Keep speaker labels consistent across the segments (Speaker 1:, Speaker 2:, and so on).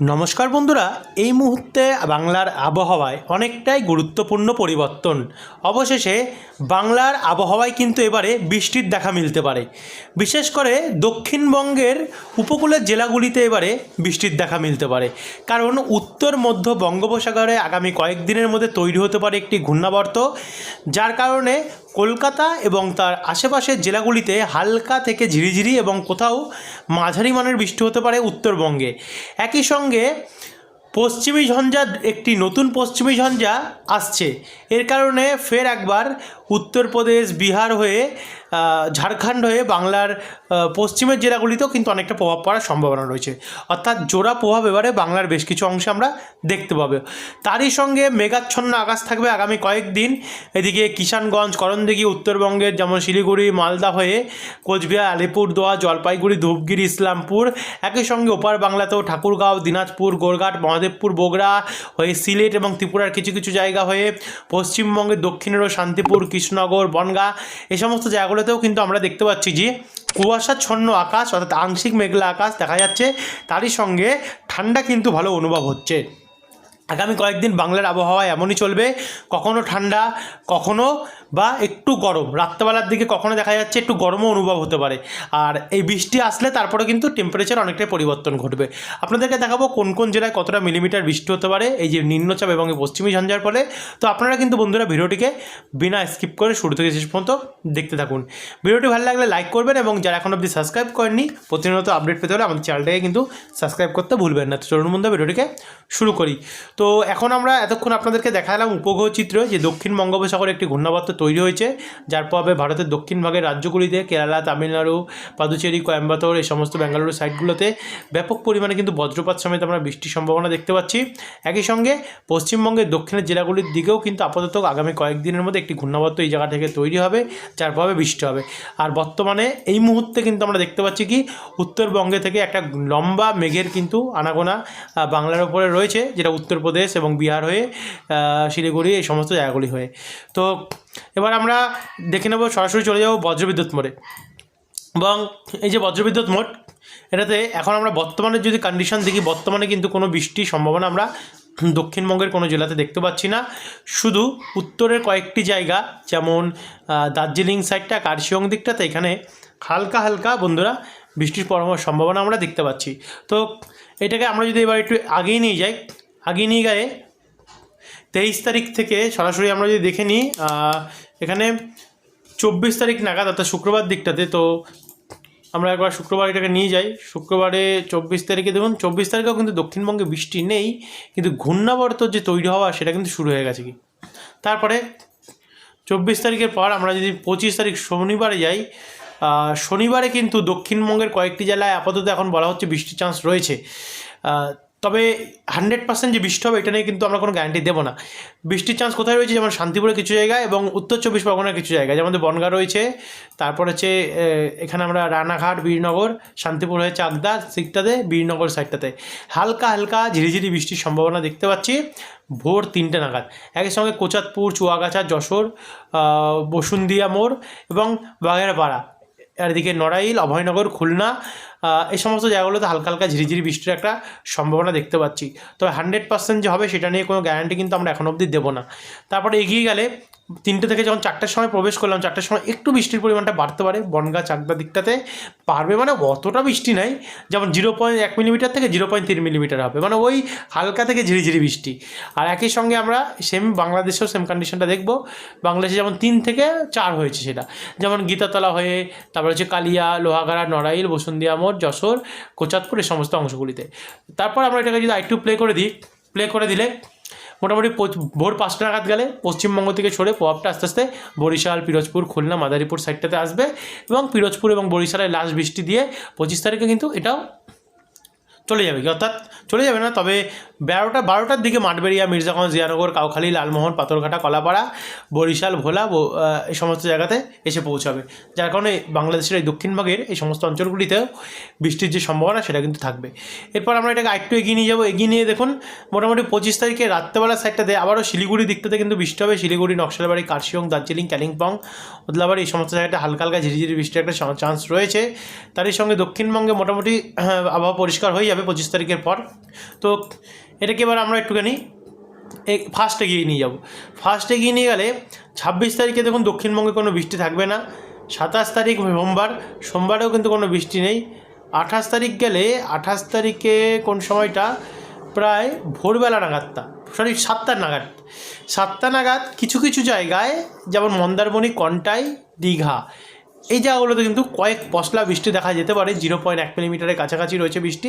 Speaker 1: নমস্কার বন্ধুরা, এই মুহূর্তে বাংলার আবহাওয়ায় অনেকটাই গুরুত্বপূর্ণ পরিবর্তন। অবশেষে বাংলার আবহাওয়ায় কিন্তু এবারে বৃষ্টির দেখা মিলতে পারে। বিশেষ করে দক্ষিণবঙ্গের উপকূলের জেলাগুলিতে এবারে বৃষ্টির দেখা মিলতে পারে। কারণ উত্তর, মধ্য বঙ্গোপসাগরে আগামী কয়েকদিনের মধ্যে তৈরি হতে পারে একটি ঘূর্ণাবর্ত, যার কারণে কলকাতা এবং তার আশেপাশের জেলাগুলিতে হালকা থেকে ঝিরিঝিরি এবং কোথাও মাঝারি মানের বৃষ্টি হতে পারে উত্তরবঙ্গে। একই সঙ্গে পশ্চিমী ঝঞ্ঝা একটি নতুন পশ্চিমী ঝঞ্ঝা আসছে। এর কারণে ফের একবার উত্তরপ্রদেশ বিহার হয়ে ঝাড়খণ্ড হয়ে বাংলার পশ্চিমের জেলাগুলিতেও কিন্তু অনেকটা প্রভাব পড়ার সম্ভাবনা রয়েছে। অর্থাৎ জোড়া প্রভাব এবারে বাংলার বেশ কিছু অংশে আমরা দেখতে পাবো। তারই সঙ্গে মেঘাচ্ছন্ন আকাশ থাকবে আগামী কয়েকদিন। এদিকে কিষানগঞ্জ, করণদিঘি, উত্তরবঙ্গের যেমন শিলিগুড়ি, মালদা হয়ে কোচবিহার, আলিপুরদুয়ার, জলপাইগুড়ি, ধূপগিরি, ইসলামপুর। একই সঙ্গে ওপার বাংলাতেও ঠাকুরগাঁও, দিনাজপুর, গোরঘাট, মহাদেবপুর, বগুড়া হয়ে সিলেট এবং ত্রিপুরার কিছু কিছু জায়গা হয়ে পশ্চিমবঙ্গের দক্ষিণেরও শান্তিপুর, কৃষ্ণনগর, বনগাঁ, এ সমস্ত জায়গাগুলোতেও কিন্তু আমরা দেখতে পাচ্ছি যে কুয়াশাচ্ছন্ন আকাশ অর্থাৎ আংশিক মেঘলা আকাশ দেখা যাচ্ছে। তারই সঙ্গে ঠান্ডা কিন্তু ভালো অনুভব হচ্ছে। আগামী কয়েকদিন বাংলার আবহাওয়া এমনই চলবে। কখনো ঠান্ডা, কখনো বা একটু গরম। রাত্রেবেলার দিকে কখনো দেখা যাচ্ছে একটু গরমও অনুভব হতে পারে। আর এই বৃষ্টি আসলে তারপরে কিন্তু টেম্পারেচার অনেকটাই পরিবর্তন ঘটবে। আপনাদেরকে দেখাবো কোন কোন জেলায় কতটা মিলিমিটার বৃষ্টি হতে পারে, এই যে নিম্নচাপ এবং এই পশ্চিমী ঝঞ্ঝার ফলে। তো আপনারা কিন্তু বন্ধুরা ভিডিওটিকে বিনা স্কিপ করে শুরু থেকে শেষ পর্যন্ত দেখতে থাকুন। ভিডিওটি ভালো লাগলে লাইক করবেন এবং যারা এখন অবধি সাবস্ক্রাইব করেননি, প্রতিনিয়ত আপডেট পেতে হলে আমাদের চ্যানেলটাকে কিন্তু সাবস্ক্রাইব করতে ভুলবেন না। তো চলুন বন্ধু ভিডিওটিকে শুরু করি। তো এখন আমরা এতক্ষণ আপনাদেরকে দেখালাম উপগ্রহ চিত্র, যে দক্ষিণ বঙ্গোপসাগরে একটি ঘূর্ণাবর্ত তৈরি হয়েছে, যার প্রভাবে ভারতের দক্ষিণ ভাগের রাজ্যগুলিতে কেরালা, তামিলনাড়ু, পাদুচেরি, কোয়েম্বাটোর এই সমস্ত বেঙ্গালুরু সাইডগুলোতে ব্যাপক পরিমাণে কিন্তু বজ্রপাত সমেত আমরা বৃষ্টির সম্ভাবনা দেখতে পাচ্ছি। একই সঙ্গে পশ্চিমবঙ্গের দক্ষিণের জেলাগুলির দিকেও কিন্তু আপাতত আগামী কয়েকদিনের মধ্যে একটি ঘূর্ণাবর্ত এই জায়গা থেকে তৈরি হবে, যার প্রভাবে বৃষ্টি হবে। আর বর্তমানে এই মুহূর্তে কিন্তু আমরা দেখতে পাচ্ছি কি, উত্তরবঙ্গে থেকে একটা লম্বা মেঘের কিন্তু আনাগোনা বাংলার ওপরে রয়েছে, যেটা উত্তরপ্রদেশ এবং বিহার হয়ে শিলিগুড়ি এই সমস্ত জায়গাগুলি হয়ে। তো এবার আমরা দেখে নেব, সরাসরি চলে যাব বজ্রবিদ্যুৎ মোড়ে। এবং এই যে বজ্রবিদ্যুৎ মোট এটাতে এখন আমরা বর্তমানে যদি কন্ডিশন দেখি, বর্তমানে কিন্তু কোনো বৃষ্টির সম্ভাবনা আমরা দক্ষিণবঙ্গের কোনো জেলাতে দেখতে পাচ্ছি না। শুধু উত্তরের কয়েকটি জায়গা, যেমন দার্জিলিং সাইডটা কার্শিয়ং দিকটাতে এখানে হালকা হালকা বন্ধুরা বৃষ্টির পরম- সম্ভাবনা আমরা দেখতে পাচ্ছি। তো এটাকে আমরা যদি এবার একটু আগেই নিয়ে যাই আগিয়ে নিয়ে গেলে তেইশ তারিখ থেকে সরাসরি আমরা যদি দেখে নিই এখানে চব্বিশ তারিখ নাগাদ, অর্থাৎ শুক্রবার দিকটাতে, তো আমরা একবার শুক্রবার এটাকে নিয়ে যাই। শুক্রবারে চব্বিশ তারিখে দেখুন, চব্বিশ তারিখেও কিন্তু দক্ষিণবঙ্গে বৃষ্টি নেই, কিন্তু ঘূর্ণাবর্ত যে তৈরি হওয়া, সেটা কিন্তু শুরু হয়ে গেছে কি? তারপরে চব্বিশ তারিখের পর আমরা যদি পঁচিশ তারিখ শনিবারে যাই শনিবারে কিন্তু দক্ষিণবঙ্গের কয়েকটি জেলায় আপাতত এখন বলা হচ্ছে বৃষ্টির চান্স রয়েছে। তবে হান্ড্রেড পার্সেন্ট যে বৃষ্টি হবে এটা নিয়ে কিন্তু আমরা কোনো গ্যারান্টি দেবো না। বৃষ্টির চান্স কোথায় রয়েছে? যেমন শান্তিপুরে কিছু জায়গায় এবং উত্তর চব্বিশ পরগনার কিছু জায়গায়। যেমন বনগা রয়েছে তারপর হচ্ছে এখানে আমরা রানাঘাট বীরনগর শান্তিপুর হয়ে চাকদা সিকটাতে বীরনগর সাইডটাতে। হালকা হালকা ঝিরিঝিরি বৃষ্টির সম্ভাবনা দেখতে পাচ্ছি। ভোর তিনটে নাগাদ। একই সঙ্গে কোচাতপুর চুয়াগাছা যশোর আহ, বসুন্দিয়া মোড় এবং বাগেরপাড়া। আর এদিকে নড়াইল, অভয়নগর, খুলনা এই সমস্ত জায়গাগুলোতে হালকা হালকা ঝিরিঝিরি বৃষ্টির একটা সম্ভাবনা দেখতে পাচ্ছি। তবে হান্ড্রেড পার্সেন্ট যে হবে সেটা নিয়ে কোনো গ্যারান্টি কিন্তু আমরা এখন অবধি দেবো না। তারপরে এগিয়ে গেলে তিনটে থেকে যখন চারটার সময় প্রবেশ করলাম, চারটার সময় একটু বৃষ্টির পরিমাণটা বাড়তে পারে, বনগা চাকদা দিকটাতে পারবে মানে অতটা বৃষ্টি নাই, যেমন জিরো পয়েন্ট এক মিলিমিটার থেকে জিরো পয়েন্ট তিন মিলিমিটার হবে মানে ওই হালকা থেকে ঝিরিঝিরি বৃষ্টি। আর একই সঙ্গে আমরা সেম বাংলাদেশেও সেম কন্ডিশনটা দেখব, বাংলাদেশে যেমন তিন থেকে চার হয়েছে সেটা, যেমন গীতাতলা হয়ে, তারপর হচ্ছে কালিয়া, লোহাগাড়া, নড়াইল বসুন্দিয়া মোড়, যশোর কোচাতপুর এই সমস্ত অংশগুলিতে। তারপর আমরা এটাকে যদি আরেকটু প্লে করে দিই প্লে করে দিলে মোটামুটি ভোর পাঁচটা নাগাদ গেলে পশ্চিমবঙ্গ থেকে সরে প্রভাবটা আস্তে আস্তে বরিশাল, পিরোজপুর, খুলনা, মাদারীপুর সাইডটাতে আসবে এবং পিরোজপুর এবং বরিশালের লাস্ট বৃষ্টি দিয়ে পঁচিশ তারিখে কিন্তু এটাও চলে যাবে কি? অর্থাৎ চলে যাবে না, তবে বারোটা, বারোটার দিকে মাঠবেড়িয়া, মির্জাগঞ্জ, জিয়ানগর, কাউখালী, লালমোহন, পাথরঘাটা, কলাপাড়া, বরিশাল, ভোলা এই সমস্ত জায়গাতে এসে পৌঁছাবে। যার কারণে বাংলাদেশের এই দক্ষিণ ভাগের এই সমস্ত অঞ্চলগুলিতেও বৃষ্টির যে সম্ভাবনা সেটা কিন্তু থাকবে। এরপর আমরা এটাকে আরেকটু এগিয়ে নিয়ে যাব। এগিয়ে নিয়ে দেখুন, মোটামুটি পঁচিশ তারিখে রাত্রেবেলা সাইডটাতে আবারও শিলিগুড়ি দিকটাতে কিন্তু বৃষ্টি হবে। শিলিগুড়ি, নকশালবাড়ি, কার্শিয়ং, দার্জিলিং কালিম্পং ওদলাবাড়ি এই সমস্ত জায়গাটা হালকা হালকা ঝিরিঝিরি বৃষ্টির একটা চান্স রয়েছে। তারই সঙ্গে দক্ষিণবঙ্গে মোটামুটি আবহাওয়া পরিষ্কার হয়ে যাবে। যাবে পঁচিশ তারিখের পর। তো এটাকে এবার আমরা একটুখানি ফার্স্ট এগিয়ে নিয়ে যাব। ফার্স্ট এগিয়ে নিয়ে গেলে ছাব্বিশ তারিখে দেখুন দক্ষিণবঙ্গে কোনো বৃষ্টি থাকবে না। সাতাশ তারিখ সোমবার, সোমবারেও কিন্তু কোনো বৃষ্টি নেই। আঠাশ তারিখ গেলে আঠাশ তারিখে কোন সময়টা? প্রায় ভোরবেলা নাগাদটা সরি সাতটা নাগাদ। সাতটা নাগাদ কিছু কিছু জায়গায়, যেমন মন্দারমণি, কন্টাই, দীঘা। এই জায়গাগুলোতে কিন্তু কয়েক পশলা বৃষ্টি দেখা যেতে পারে জিরো পয়েন্ট এক মিলিমিটারের কাছাকাছি রয়েছে বৃষ্টি।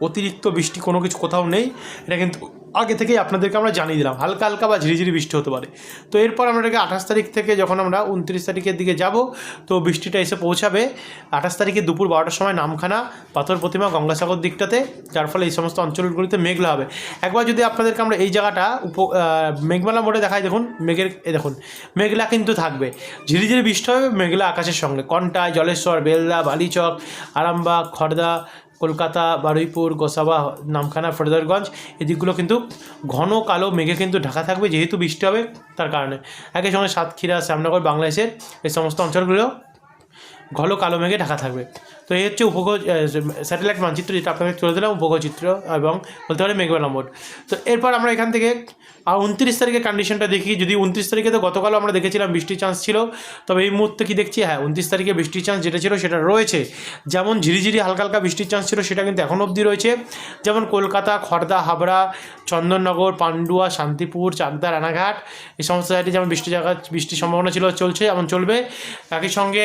Speaker 1: অতিরিক্ত বৃষ্টি কোনো কিছু কোথাও নেই। এটা কিন্তু আগে থেকেই আপনাদেরকে আমরা জানিয়ে দিলাম, হালকা হালকা বা ঝিরিঝিরি বৃষ্টি হতে পারে। তো এরপর আমরা এটাকে আঠাশ তারিখ থেকে যখন আমরা উনত্রিশ তারিখের দিকে যাব, তো বৃষ্টিটা এসে পৌঁছাবে। আঠাশ তারিখে দুপুর বারোটার সময় নামখানা, পাথর প্রতিমা গঙ্গাসাগর দিকটাতে, যার ফলে এই সমস্ত অঞ্চলগুলিতে মেঘলা হবে। একবার যদি আপনাদেরকে আমরা এই জায়গাটা উপ মেঘমালা মোড়ে দেখাই, দেখুন, মেঘের দেখুন, মেঘলা কিন্তু থাকবে। ঝিরিঝিরি বৃষ্টি হবে, মেঘলা আকাশের সঙ্গে। কন্টায় জলেশ্বর, বেলদা, বালিচক, আরামবাগ, খড়দা কলকাতা, বারুইপুর, গোসাবা, নামখানা, ফরিদরগঞ্জ, এদিকগুলো দিকগুলো কিন্তু ঘন কালো মেঘে কিন্তু ঢাকা থাকবে যেহেতু বৃষ্টি হবে তার কারণে। একই সঙ্গে সাতক্ষীরা, শ্যামনগর, বাংলাদেশের এই সমস্ত অঞ্চলগুলো ঘন কালো মেঘে ঢাকা থাকবে। তো এই হচ্ছে উপগ্রহ স্যাটেলাইট মানচিত্র যেটা আপনাকে চলে দিলাম, উপগ্রহ চিত্র এবং বলতে পারে মেঘবেলা মোড। তো এরপর আমরা এখান থেকে আর উনত্রিশ তারিখের কন্ডিশনটা দেখি। যদি উনত্রিশ তারিখে তো গতকালও আমরা দেখেছিলাম বৃষ্টির চান্স ছিল। তবে এই মুহূর্তে কি দেখছি? হ্যাঁ উনত্রিশ তারিখে বৃষ্টির চান্স যেটা ছিল সেটা রয়েছে। যেমন ঝিরিঝিরি হালকা হালকা বৃষ্টির চান্স ছিল, সেটা কিন্তু এখন অবধি রয়েছে। যেমন কলকাতা খড়দা হাবড়া, চন্দননগর, পান্ডুয়া, শান্তিপুর, চাকদা, রানাঘাট, এই সমস্ত জায়গায় যেমন বৃষ্টি জায়গা, বৃষ্টির সম্ভাবনা ছিল, চলছে এমন চলবে। একই সঙ্গে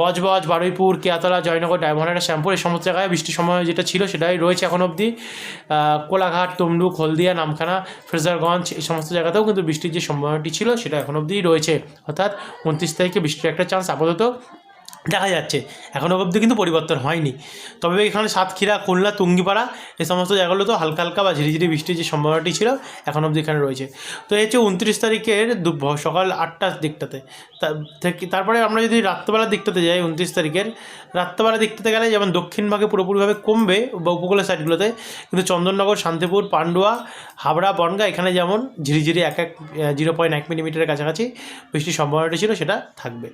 Speaker 1: বজবজ, বারুইপুর, কেয়াতলা, জয়নগর ডায়মন্ড শ্যাম্পু এই সমস্ত জায়গায় বৃষ্টির সময় যেটা ছিল সেটাই রয়েছে এখন অবধি। কোলাঘাট, তমলুক, হলদিয়া, নামখানা, ফ্রেজারগঞ্জ, এই সমস্ত জায়গাতেও কিন্তু বৃষ্টির যে সম্ভাবনাটি ছিল সেটা এখন অবধি রয়েছে। অর্থাৎ উনত্রিশ তারিখে বৃষ্টির একটা চান্স আপাতত। দেখা যাচ্ছে। এখনও অবধি কিন্তু পরিবর্তন হয়নি। তবে এখানে সাতক্ষীরা, খুলনা তুঙ্গিপাড়া এই সমস্ত জায়গাগুলো তো হালকা হালকা বা ঝিরিঝিরি বৃষ্টির যে সম্ভাবনাটি ছিল, এখন অবধি এখানে রয়েছে। তো এই হচ্ছে উনত্রিশ তারিখের সকাল আটটার দিকটাতে। থেকে তারপরে আমরা যদি রাত্রবেলার দিকটাতে যাই, উনত্রিশ তারিখের, রাত্রবেলার দিকটাতে গেলে যেমন দক্ষিণ ভাগে পুরোপুরিভাবে কমবে বা উপকূলের সাইডগুলোতে, কিন্তু চন্দননগর, শান্তিপুর, পান্ডুয়া, হাবড়া, বনগা, এখানে যেমন ঝিরিঝিরি এক এক জিরো পয়েন্ট এক মিলিমিটারের কাছাকাছি বৃষ্টির সম্ভাবনাটি ছিল, সেটা থাকবে।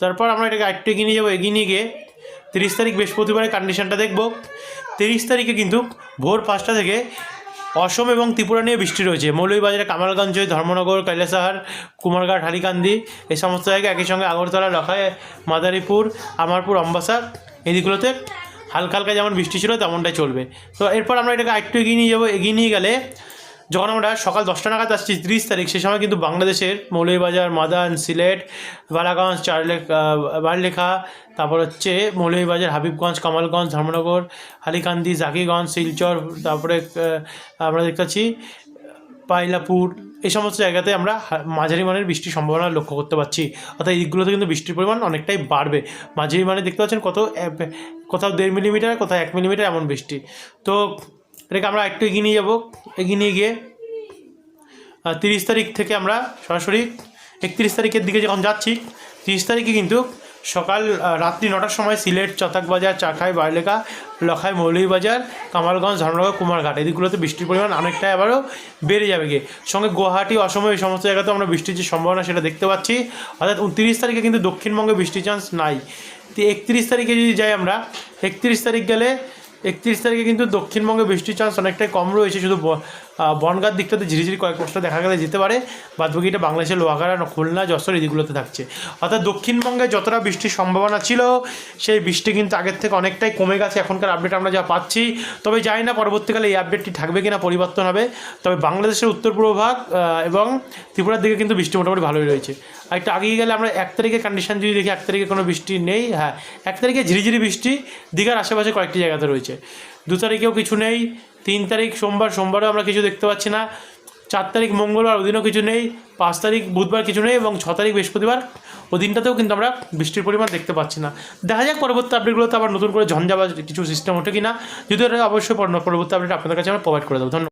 Speaker 1: তারপর আমরা এটাকে আরেকটু এগিয়ে নিয়ে যাব এগিয়ে নিয়ে গিয়ে তিরিশ তারিখ বৃহস্পতিবারের কন্ডিশনটা দেখব। তিরিশ তারিখে কিন্তু ভোর পাঁচটা থেকে অসম এবং ত্রিপুরা নিয়ে বৃষ্টি রয়েছে। মৌলভীবাজারে কামালগঞ্জ, ধর্মনগর, কৈলাসহার কুমারঘাট হালিকান্দি এই সমস্ত জায়গায় একই সঙ্গে আগরতলা লখায় মাদারীপুর, আমারপুর, অম্বাসা এই দিকগুলোতে হালকা হালকা যেমন বৃষ্টি ছিল তেমনটাই চলবে। তো এরপর আমরা এটাকে আরেকটু এগিয়ে নিয়ে যাব। এগিয়ে নিয়ে গেলে যখন আমরা সকাল দশটা নাগাদ আসছি, তিরিশ তারিখ, সে সময় কিন্তু বাংলাদেশের মৌলভীবাজার, মাদান, সিলেট, বালাগঞ্জ, চারলেখ বারলেখা, তারপর হচ্ছে মৌলভীবাজার, হাবিবগঞ্জ, কামালগঞ্জ, ধর্মনগর, হালিকান্দি, জাকিগঞ্জ, শিলচর, তারপরে আমরা দেখতে পাচ্ছি, পাইলাপুর, এই সমস্ত জায়গাতে আমরা মাঝারি মানের বৃষ্টির সম্ভাবনা লক্ষ্য করতে পারছি। অর্থাৎ এইগুলোতে কিন্তু বৃষ্টির পরিমাণ অনেকটাই বাড়বে। মাঝারি মানে দেখতে পাচ্ছেন কত কোথাও দেড় মিলিমিটার, কোথাও এক মিলিমিটার এমন বৃষ্টি। তো এটাকে আমরা একটু এগিয়ে নিয়ে যাব। এগিয়ে নিয়ে গিয়ে তিরিশ তারিখ থেকে আমরা সরাসরি একত্রিশ তারিখের দিকে যখন যাচ্ছি, তিরিশ তারিখে কিন্তু সকাল রাত্রি নটার সময় সিলেট চতাকবাজার চাকাই বারলেখা, লখাই মৌলভীবাজার কামালগঞ্জ, ধর্মনগর, কুমারঘাট, এদিকগুলোতে বৃষ্টির পরিমাণ অনেকটাই আবারও বেড়ে যাবে গিয়ে। সঙ্গে গুয়াহাটি, অসম, এই সমস্ত জায়গাতেও আমরা বৃষ্টির যে সম্ভাবনা সেটা দেখতে পাচ্ছি। অর্থাৎ উনত্রিশ তারিখে কিন্তু দক্ষিণবঙ্গে বৃষ্টির চান্স নাই। তো একত্রিশ তারিখে যদি যাই আমরা, একত্রিশ তারিখ গেলে একত্রিশ তারিখে কিন্তু দক্ষিণবঙ্গে বৃষ্টির চান্স অনেকটাই কম রয়েছে। শুধু বনগাঁর দিকটাতে ঝিরিঝিরি কয়েক বছর দেখা গেলে যেতে পারে। বাদবাকিটা বাংলাদেশের লোহাগাড়া, খুলনা, যশোর এই দিকগুলোতে থাকছে। অর্থাৎ দক্ষিণবঙ্গে যতটা বৃষ্টির সম্ভাবনা ছিল, সেই বৃষ্টি কিন্তু আগের থেকে অনেকটাই কমে গেছে। এখনকার আপডেট আমরা যা পাচ্ছি। তবে জানি না পরবর্তীকালে এই আপডেটটি থাকবে কিনা, পরিবর্তন হবে। তবে বাংলাদেশের উত্তর পূর্ব ভাগ এবং ত্রিপুরার দিকে কিন্তু বৃষ্টি মোটামুটি ভালোই রয়েছে। আর একটু আগে গেলে আমরা এক তারিখের কন্ডিশন যদি দেখি, এক তারিখে কোনো বৃষ্টি নেই হ্যাঁ এক তারিখে ঝিরিঝিরি বৃষ্টি, দীঘার আশেপাশে কয়েকটি জায়গাতে রয়েছে। দু তারিখেও কিছু নেই, তিন তারিখ সোমবার, সোমবারও আমরা কিছু দেখতে পাচ্ছি না। চার তারিখ মঙ্গলবার ওদিনও কিছু নেই, পাঁচ তারিখ বুধবার কিছু নেই এবং ছ তারিখ বৃহস্পতিবার। ওদিনটাতেও কিন্তু আমরা বৃষ্টির পরিমাণ দেখতে পাচ্ছি না। দেখা যাক পরবর্তী আপডেটগুলোতে আবার নতুন করে ঝঞ্ঝা বা কিছু সিস্টেম ওঠে কি না যদি অবশ্যই পর- পরবর্তী আপডেট আপনাদের কাছে আমরা প্রোভাইড করে দেবো। ধন্যবাদ।